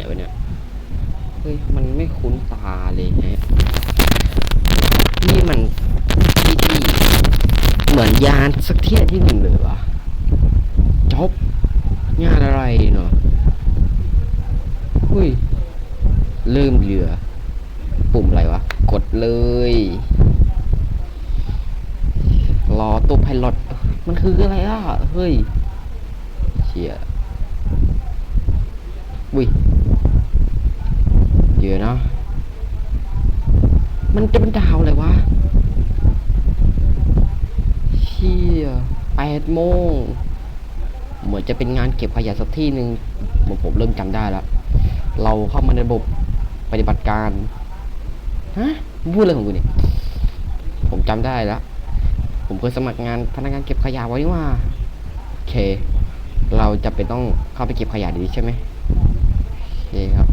ไหนวะเนี่ยเฮ้ยมันไม่คุ้นตาเลยฮะนี่มันที่ที่เหมือนยานสักเที่ยที่หนึ่งเลยวะจบงานอะไรเนาะอุ้ยเริ่มเรือ ปุ่มอะไรวะ กดเลย รอตัวไพลอตมันคืออะไรอะ เฮ้ย เชี่ยอุ้ย เยอะเนาะ มันจะเป็นดาวเลยวะ เชี่ยแปดโมง เหมือนจะเป็นงานเก็บขยะสักที่หนึ่งผมผมเริ่มจำได้แล้ว เราเข้ามาในระบบปฏิบัติการ ฮะ พูดอะไรของกูเนี่ย ผมจำได้แล้ว ผมเคยสมัครงานพนักงานเก็บขยะไว้นี่ว่าโอเค เราจะเป็นต้องเข้าไปเก็บขยะดีใช่ไหมโอเคครับ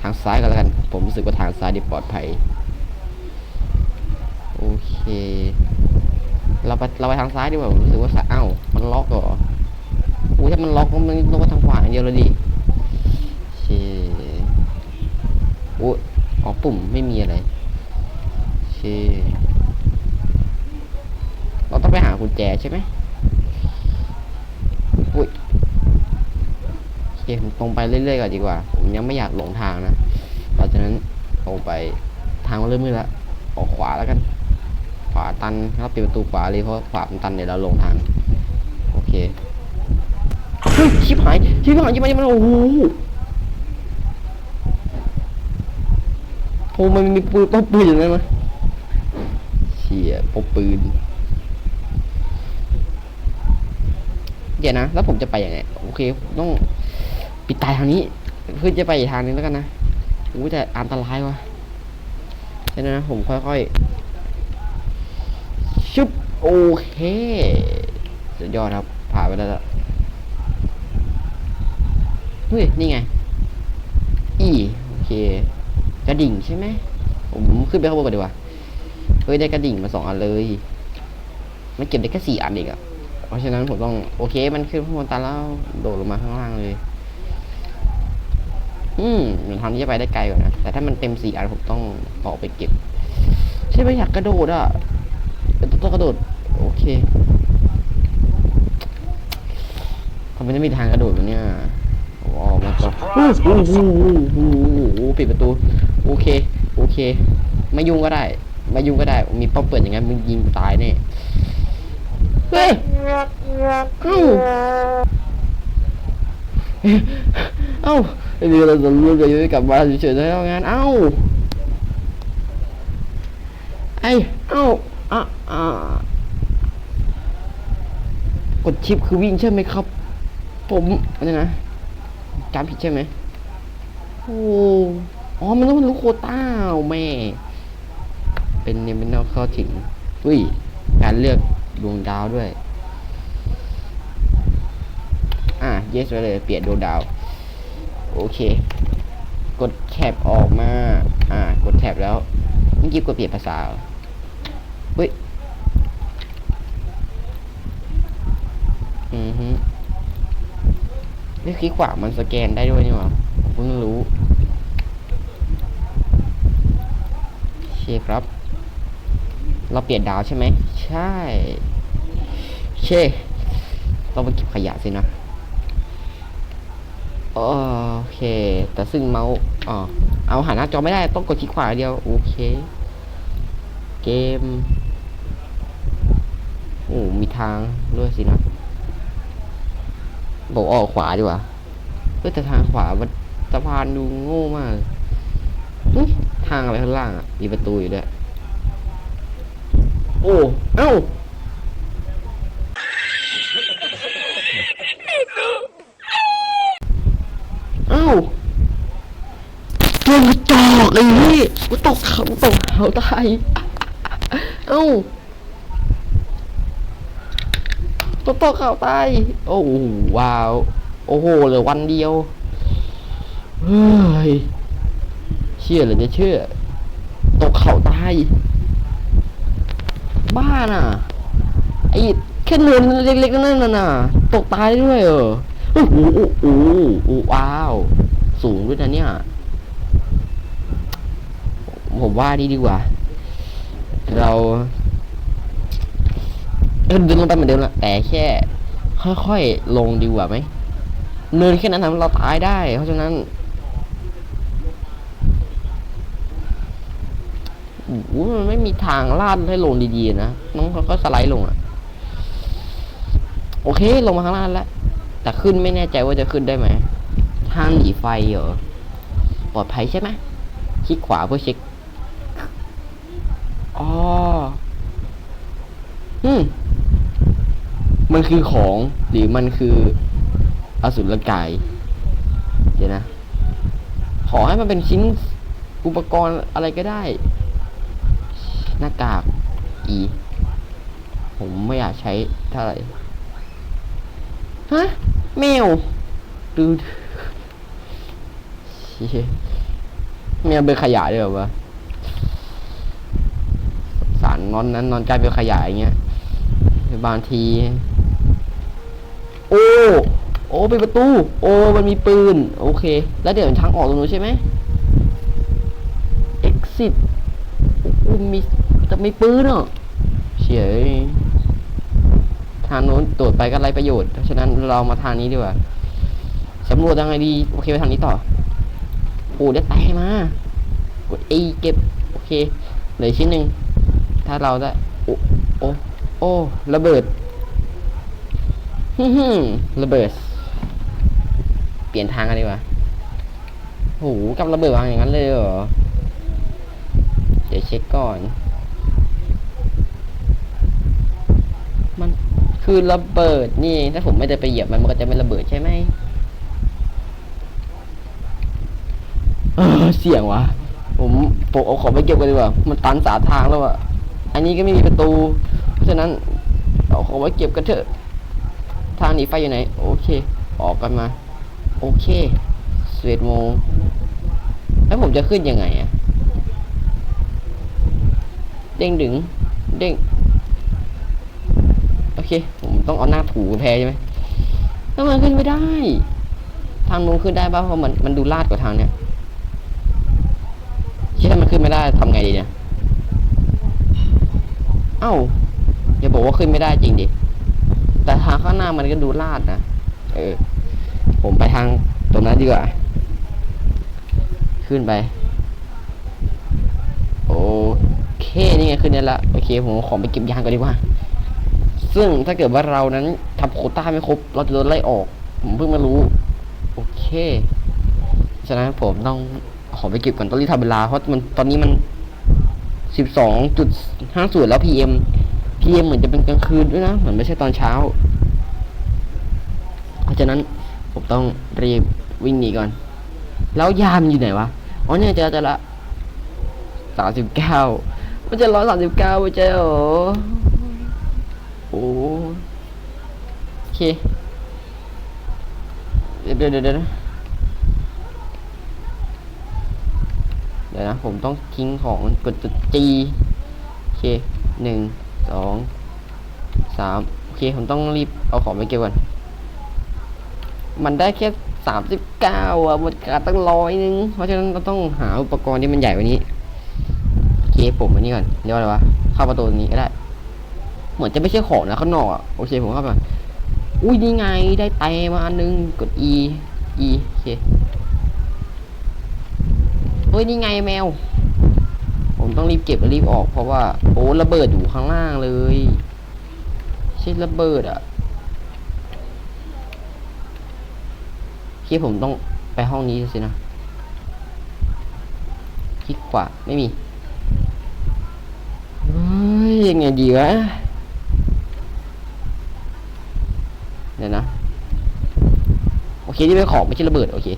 ทางซ้ายกันแล้วกัน ผมรู้สึกว่าทางซ้ายดีปลอดภัย โอเค เราไปเราไปทางซ้ายดีกว่าผมรู้สึกว่าซ้ายเอ้ามันล็อกเหรออู้ถ้ามันล็อกก็มันต้องไปทางขวาอย่างเดียวเลยดิโอเคอู้อ๋อปุ่มไม่มีอะไรโอเคเราต้องไปหากุญแจใช่ไหมอุ้ยโอ เคผมตรงไปเรื่อยๆก่อนดีกว่า ผมยังไม่อยากหลงทางนะเพราะฉะนั้นตรงไปทางมันเริ่มมืดแล้วออกขวาแล้วกัน ขวาตันเราปิดประตูขวาเลยเพราะขวามันตันเดี๋ยวเราลงทาง โอเคเฮ้ยชิบหายชิบหายชิบหายชิบหายโอ้โหโอ้มันมีปืนป้อปืนอย่างนั้นมั้ยเชี่ยป้อปืนเดี๋ยวนะ แล้วผมจะไปยังไง โอเค ต้อง ปิดตายทางนี้เพื่อจะไปอีกทางนึงแล้วกันนะอู้แต่อันตรายวะเดี๋ยวนะผมค่อยๆชุบโอเคสุดยอดครับ ผ่านไปแล้วเฮ้ย นี่ไง อีโอเค กระดิ่งใช่ไหม ผมขึ้นไปข้างบนก่อนดีกว่า เฮ้ย ได้กระดิ่งมาสองอันเลย มันเก็บได้แค่สี่อันเองอะเพราะฉะนั้นผมต้อง โอเค มันขึ้นข้างบนตาแล้ว โดดลงมาข้างล่างเลย อืมมันทำที่จะไปได้ไกลกว่านะ แต่ถ้ามันเต็มสี่อันผมต้องออกไปเก็บ ใช่ไหมอยากกระโดดอะแต่ต้องกระโดด โอเคทำไมไม่มีทางกระโดดวะเนี่ยโอ้ออกมาก่อนโอ้โหโอ้โหปิดประตู โอเค โอเค ไม่ยุ่งก็ได้ ไม่ยุ่งก็ได้ มีป้อมเปิดอย่างงั้นมึงยิงตายแน่เฮ้ยเอ้า เอ้าไอ้เรือเราจะรู้กันอยู่กลับมาเฉยๆแล้วงานเอ้าไอ้เอ้าอะอ่ากดชิปคือวิ่งใช่ไหมครับ ผมอะไรนะจำผิดใช่ไหมโอ้อ๋อมันต้องรู้โคต้าแม่ เป็นเนมินอลเข้าถึงอุ้ยการเลือกดวงดาวด้วย อะ yes ไปเลย เปลี่ยนดวงดาว โอเค กดแท็บออกมา อ่า กดแท็บแล้วเมื่อกี้กดเปลี่ยนภาษาเฮ้ย อือฮึนี่คลิกขวามันสแกนได้ด้วยนี่หว่าผมเพิ่งรู้โอเคครับ เราเปลี่ยนดาวใช่ไหม ใช่โอเคต้องไปเก็บขยะสินะ โอเค แต่ซึ่งเมาส์อ๋อเอาหาหน้าจอไม่ได้ต้องกดคลิกขวาเดียว โอเค เกม โอ้มีทางด้วยสินะบอกออกขวาดีกว่าเพื่อแต่ทางขวามันสะพานดูโง่มากทางอะไรข้างล่างอะมีประตูอยู่ด้วยโอ้ เอ้า เอ้า ตัวกระจอกเลยนี่กูตกเขาตกเขาตายเอ้าตัวตกเขาตายโอ้โหว้าวโอ้โหเหลือวันเดียวเฮ้ยเชื่อหรือจะเชื่อ ตกเขาตายบ้าน่ะไอ้แค่เนินเล็กๆนั่นน่ะน่ะตกตายด้วยเออ อ้โหโอ้โหโอ้โหว้าว สูงด้วยนะเนี่ย ผมว่านี่ดีกว่า เราเดินลงไปเหมือนเดิมแหละแต่แค่ ค่อยๆลงดีกว่าไหมเนินแค่นั้นทำให้เราตายได้ เพราะฉะนั้นโอ้โหมันไม่มีทางลาดให้ลงดีๆนะน้องเขาก็สไลด์ลงอะโอเค ลงมาข้างล่างแล้ว แต่ขึ้นไม่แน่ใจว่าจะขึ้นได้ไหมทางหนีไฟเหรอ ปลอดภัยใช่ไหมคลิกขวาเพื่อเช็คอ๋ออืมมันคือของหรือมันคืออสุรกาย เดี๋ยวนะ ขอให้มันเป็นชิ้นอุปกรณ์อะไรก็ได้ หน้ากากอี ผมไม่อยากใช้เท่าไหร่ ฮะแมวดูเชี่ยแมวเป็นขยะด้วยเหรอวะสารนอนนั้น นอนกลายเป็นขยะอย่างเงี้ยบางที โอ้โอ้เป็นประตู โอ้มันมีปืน โอเค แล้วเดี๋ยวทางออกตรงนู้นใช่ไหม exit โอ้มีจะมีปืนเหรอเฉย ทางโน้นตรวจไปก็ไรประโยชน์เพราะฉะนั้นเรามาทางนี้ดีกว่าสำรวจยังไงดีโอเคไปทางนี้ต่อโอ้ได้แตะมากด A เก็บโอเคเหลือชิ้นหนึ่งถ้าเราได้โอ้โอ้โอ้ระเบิดฮึ่มระเบิด เปลี่ยนทางกันดีกว่าโหกับระเบิดวางอย่างนั้นเลยเหรอเดี๋ยวเช็คก่อน คือระเบิดนี่ ถ้าผมไม่ได้ไปเหยียบมันมันก็จะไม่ระเบิดใช่ไหมเออเสี่ยงวะผมผมเอาของไปเก็บกันดีกว่ามันตันสาทางแล้วอะอันนี้ก็ไม่มีประตูเพราะฉะนั้นเอาของไว้เก็บกันเถอะ ทางหนีไฟอยู่ไหน โอเค ออกกันมา โอเคสเอ็ดโมงแล้วผมจะขึ้นยังไงอะเด้งดึง เด้ง เค ผมต้องเอาหน้าถูแพใช่ไหมแล้วมันขึ้นไม่ได้ ทางนู้นขึ้นได้ป่ะเพราะมันมันดูลาดกว่าทางเนี้ยคิดว่ามันขึ้นไม่ได้ทำไงดีเนี่ย เอ้าอย่าบอกว่าขึ้นไม่ได้จริงดิ แต่ทางข้างหน้ามันก็ดูลาดนะ เออ ผมไปทางตรงนั้นดีกว่า ขึ้นไป โอเค นี่ไงขึ้นได้ละ โอเค ผมของไปเก็บยางก่อนดีกว่า ซึ่งถ้าเกิดว่าเรานั้นทำโคต้าไม่ครบ เราจะโดนไล่ออก ผมเพิ่งมารู้ โอเค ฉะนั้นผมต้องขอไปเก็บก่อนต้องรีบทำเวลา เพราะมันตอนนี้มันสิบสองจุดห้าส่วนแล้ว PM PM เอ็มเหมือนจะเป็นกลางคืนด้วยนะ เหมือนไม่ใช่ตอนเช้า เพราะฉะนั้นผมต้องรีบวิ่งหนีก่อน แล้วยามอยู่ไหนวะ อ๋อเนี่ยเจอจอละสามสิบเก้ามันจะร้อยสามสิบเก้าไปเจอเหรอ โอ้โอเค เดี๋ยวเดี๋ยวเดี๋ยวเดี๋ยวนะ ผมต้องทิ้งของกดจุดจีโอเคหนึ่งสองสามโอเค ผมต้องรีบเอาของไปเก็บก่อน มันได้แค่สามสิบเก้าอะหมดกาตั้งร้อยนึง เพราะฉะนั้นเราต้องหาอุปกรณ์ที่มันใหญ่กว่านี้ โอเค ผมอันนี้ก่อน เรียกว่าอะไรวะ เข้าประตูตรงนี้ก็ได้ เหมือนจะไม่ใช่ของนะข้างนอกอะโอเคผมเข้าไปอุ้ยนี่ไงได้ไตมาอันนึงกด E E โอเคเฮ้ยนี่ไงแมว ผมต้องรีบเก็บและรีบออก เพราะว่าโอ้ระเบิดอยู่ข้างล่างเลยใช่ระเบิดอะที่ผมต้องไปห้องนี้สินะคลิกขวาไม่มีเฮ้ยยังไงดีวะ เดี๋ยวนะ โอเคที่เป็นของไม่ใช่ระเบิด โอเค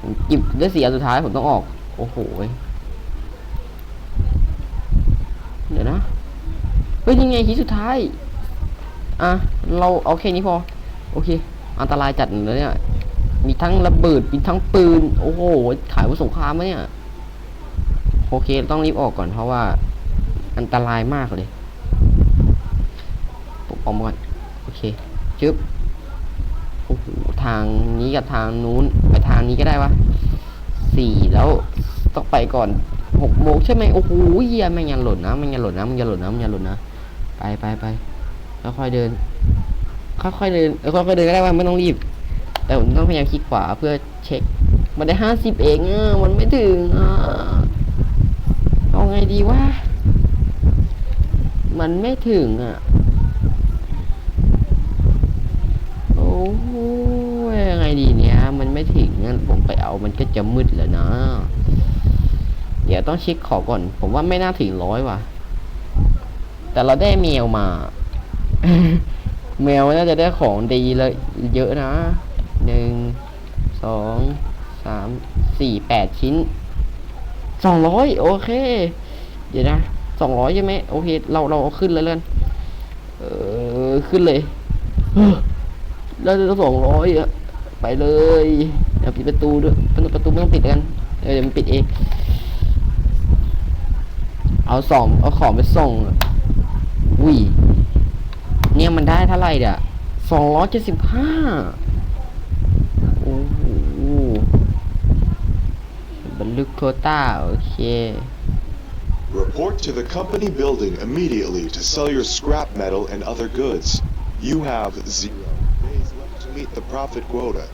ผมหยิบได้เสีอันสุดท้ายผมต้องออก โอ้โหเดี๋ยวนะ เฮ้ยยังไงทีสุดท้าย อะ เราเอาแค่นี้พอ โอเค อันตรายจัดเลยเนี่ย มีทั้งระเบิด มีทั้งปืน โอ้โห ขายวุธสงครามมะเนี่ย โอเค ต้องรีบออกก่อนเพราะว่า อันตรายมากเลยผมออกมาก่อน เคชึบโอ้โหทางนี้กับทางนู้นไปทางนี้ก็ได้วะสี่แล้วต้องไปก่อนหกโมงใช่ไหมโอ้โหเหี้ยแม่งยันหล่นนะแม่งยันหล่นนะแม่งยันหล่นนะแม่งยันหล่นนะไปไปไปค่อยๆเดินค่อยๆเดินค่อยๆเดินก็ได้ว่าไม่ต้องรีบ แต่ผมต้องพยายามคลิกขวาเพื่อเช็ค มันได้ห้าสิบเองอะมันไม่ถึงอะเอาไงดีวะมันไม่ถึงอะ โอ้ ยยังไงดีเนี่ย มันไม่ถึงงั้นผมไปเอามันก็จะมืดแล้วนะ เดี๋ยวต้องเช็คขอก่อน ผมว่าไม่น่าถึงร้อยว่ะ แต่เราได้เมลมา แมวน่าจะได้ของดีเลยเยอะนะ หนึ่ง สอง สาม สี่แปดชิ้น สองร้อยโอเค เดี๋ยวนะสองร้อยใช่ไหมโอเค เราเราเอาขึ้นเลยเลยเออ ขึ้นเลย เราสองร้อยอะไปเลยเดี๋ยวปิดประตูด้วยประตูประตูไม่ต้องปิดกันเดี๋ยวมันปิดเอง เอาสองเอาของไปส่งอะอุ้ยเนี่ยมันได้เท่าไหร่เดี๋ยสองร้อยเจ็ดสิบห้าโอ้โหบรรลุโคต้าโอเค Report to the company building immediately to sell your scrap metal and other goods. You have zero left to meet the profit quota.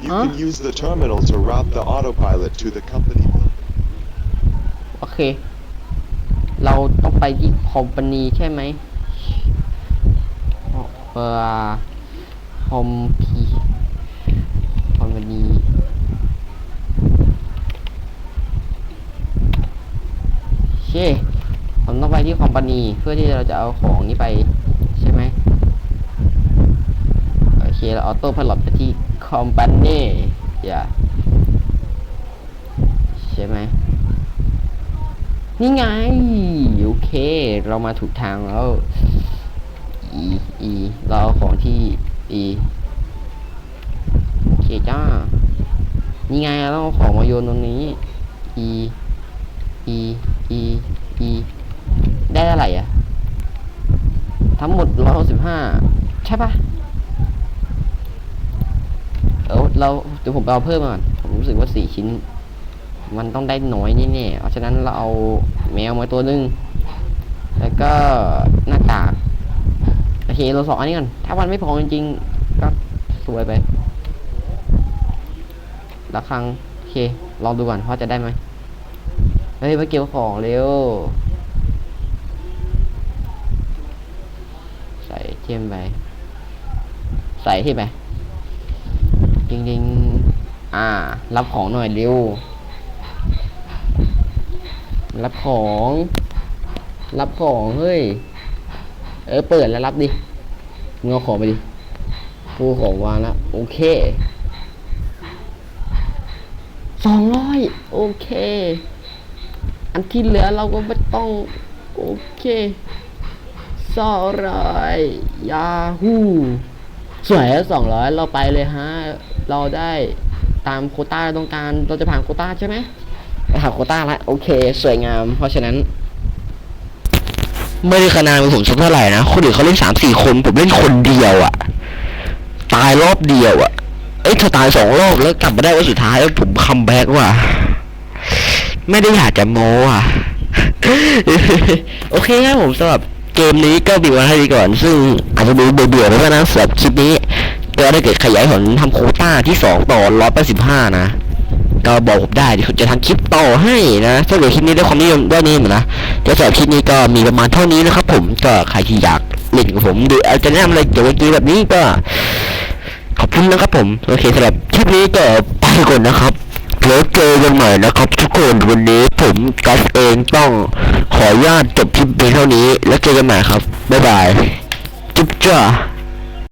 You Huh? can use the terminal to route the autopilot to the company building. โอเค เราต้องไปที่คอมพานีใช่ไหมเอ่อคอมพีคอมพานีโอเคผมต้องไปที่คอมพานีเพื่อที่เราจะเอาของนี้ไปใช่ไหมโอ เคเราออโต้พลอตไปที่คอมพานีอย่าใช่ไหมนี่ไง โอเค เรามาถูกทางแล้วอีอีเราเอาของที่อีโอเคจ้า นี่ไงเราเอาของมาโยนตรงนี้อีอีอีอีได้เท่าไหร่อะทั้งหมดร้อยหกสิบห้าใช่ปะ เออเราเดี๋ยวผมเอาเพิ่มก่อนผมรู้สึกว่าสี่ชิ้น มันต้องได้น้อยแน่ๆเพราะฉะนั้นเราเอาแมวมาตัวหนึง แล้วก็หน้ากากโอเคเราสองอันนี้ก่อนถ้ามันไม่พอจริงๆก็สวยไปละครั้งโอเค ลองดูก่อนว่าจะได้ไหมเฮ้ยมาเกี่ยวของเร็ว ใส่เทียมไป ใส่ที่ไป ดิงดิงๆอ่า รับของหน่อยเร็ว รับของ รับของเฮ้ย เออเปิดแล้วรับดิมึงเอาของไปดิกูของวางแล้วโอเคสองร้อยโอเค อันที่เหลือเราก็ไม่ต้อง โอเคสองร้อยยาฮู สวยสองร้อยเราไปเลยฮะ เราได้ตามโคต้าต้องการเราจะผ่านโคต้าใช่ไหมไปหาโคต้าละโอเค สวยงาม เพราะฉะนั้น ไม่ได้คะแนนผมสักเท่าไหร่นะคนอื่นเขาเล่นสามสี่คนผมเล่นคนเดียวอะตายรอบเดียวอะเอ้ยถ้าตายสองรอบแล้วกลับมาได้วันสุดท้ายแล้วผมคัมแบ็กว่ะไม่ได้อยากจะโม้อะ โอเคครับผมสำหรับ เกมนี้ก็บีวันให้ดีก่อน ซึ่งอาจจะดูเบื่อๆไปบ้างนะสำหรับคลิปนี้ก็ถ้าเกิดขยายผลทำโคต้าที่สองต่อร้อยแปดสิบห้านะ ก็บอกผมได้เดี๋ยวผมจะทำคลิปต่อให้นะถ้าเกิดคลิปนี้ได้ความนิยมด้วยนี่มนะก็สำหรับคลิปนี้ก็มีประมาณเท่านี้นะครับ ผมก็ใครที่อยากเล่นกับผมหรืออาจจะแนะนำอะไรเกี่ยวกับเกมแบบนี้ก็ ขอบคุณนะครับผม โอเคสำหรับคลิปนี้ก็ไปก่อนนะครับ แล้วเจอกันใหม่นะครับทุกคนวันนี้ผมกัสเองต้องขออนุญาตจบคลิปเพียงเท่านี้ แล้วเจอกันใหม่ครับ บ๊ายบาย จุ๊บจ้า